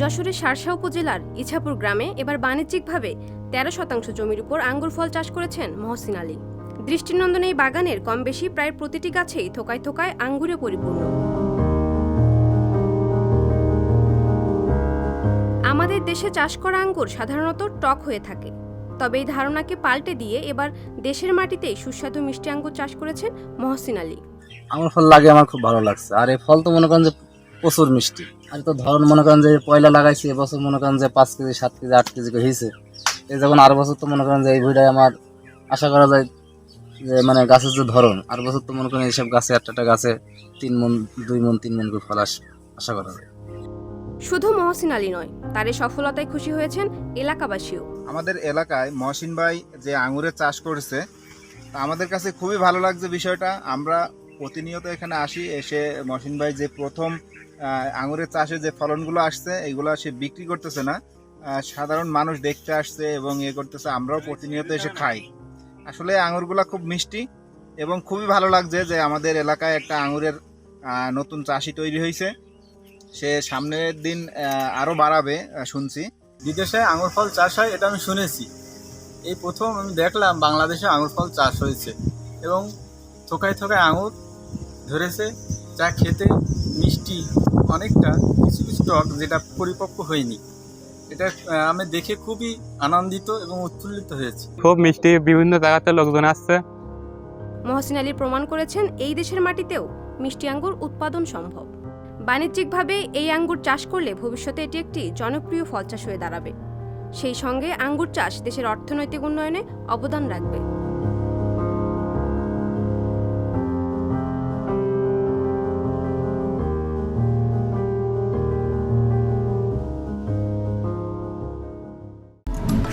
যশোরের শার্শা উপজেলার ইছাপুর গ্রামে এবার বাণিজ্যিকভাবে তেরো শতাংশ জমির উপর আঙ্গুর ফল চাষ করেছেন মহসিন আলী। দৃষ্টিনন্দন এই বাগানের কম বেশি প্রায় প্রতিটি গাছেই থোকায় থোকায় আঙ্গুরে পরিপূর্ণ। আমাদের দেশে চাষ করা আঙ্গুর সাধারণত টক হয়ে থাকে। তবে এই ধারণাকে পাল্টে দিয়ে এবার দেশের মাটিতেই সুস্বাদু মিষ্টি আঙ্গুর চাষ করেছেন মহসিন আলী। আমার ফল লাগে, আমার খুব ভালো লাগছে। আর এই ফল তো মনে করেন যে প্রচুর মিষ্টি। আর তো ধরন মনে করেন যে পয়লা লাগাইছি এবছর মনে করেন যে পাঁচ কেজি সাত কেজি আট কেজি করে হয়েছে এই যখন আর বছর তো মনে করেন যে এই ভুঁইটায় আমার আশা করা যায় যে মানে গাছের যে ধরন আর বছর তো মনে করেন এইসব গাছে একটা একটা গাছে তিন মন দুই মন তিন মন করে ফল আস- আশা করা যায়। শুধু মহসিন আলী নয় তার এই সফলতায় খুশি হয়েছেন এলাকাবাসীও। আমাদের এলাকায় মহসিন ভাই যে আঙুরের চাষ করেছে তা আমাদের কাছে খুবই ভালো লাগছে বিষয়টা। আমরা প্রতিনিয়ত এখানে আসি, এসে মহসিন ভাই যে প্রথম আঙুরের চাষে যে ফলনগুলো আসছে, এগুলো সে বিক্রি করতেছে না। সাধারণ মানুষ দেখতে আসছে এবং ইয়ে করতেছে, আমরাও প্রতিনিয়ত এসে খাই। আসলে আঙুরগুলো খুব মিষ্টি এবং খুবই ভালো লাগছে যে আমাদের এলাকায় একটা আঙুরের নতুন চাষি তৈরি হয়েছে। সে সামনের দিন আরও বাড়াবে শুনছি। বিদেশে আঙুর ফল চাষ হয়, এটা আমি শুনেছি। এই প্রথম আমি দেখলাম বাংলাদেশে আঙুর ফল চাষ হয়েছে এবং থোকায় থোকায় আঙুর ধরেছে যা খেতে মিষ্টি অনেকটা কিছু কিছু টক যেটা পরিপক্ক হয়নি। এটা আমি দেখে খুবই আনন্দিত এবং উৎফুল্লিত হয়েছি। খুব মিষ্টি বিভিন্ন জায়গাতে লোকজন আসছে। মহসিন আলী প্রমাণ করেছেন এই দেশের মাটিতেও মিষ্টি আঙ্গুর উৎপাদন সম্ভব। বাণিজ্যিকভাবে এই আঙ্গুর চাষ করলে ভবিষ্যতে এটি একটি জনপ্রিয় ফল চাষ হয়ে দাঁড়াবে। সেই সঙ্গে আঙ্গুর চাষ দেশের অর্থনৈতিক উন্নয়নে অবদান রাখবে।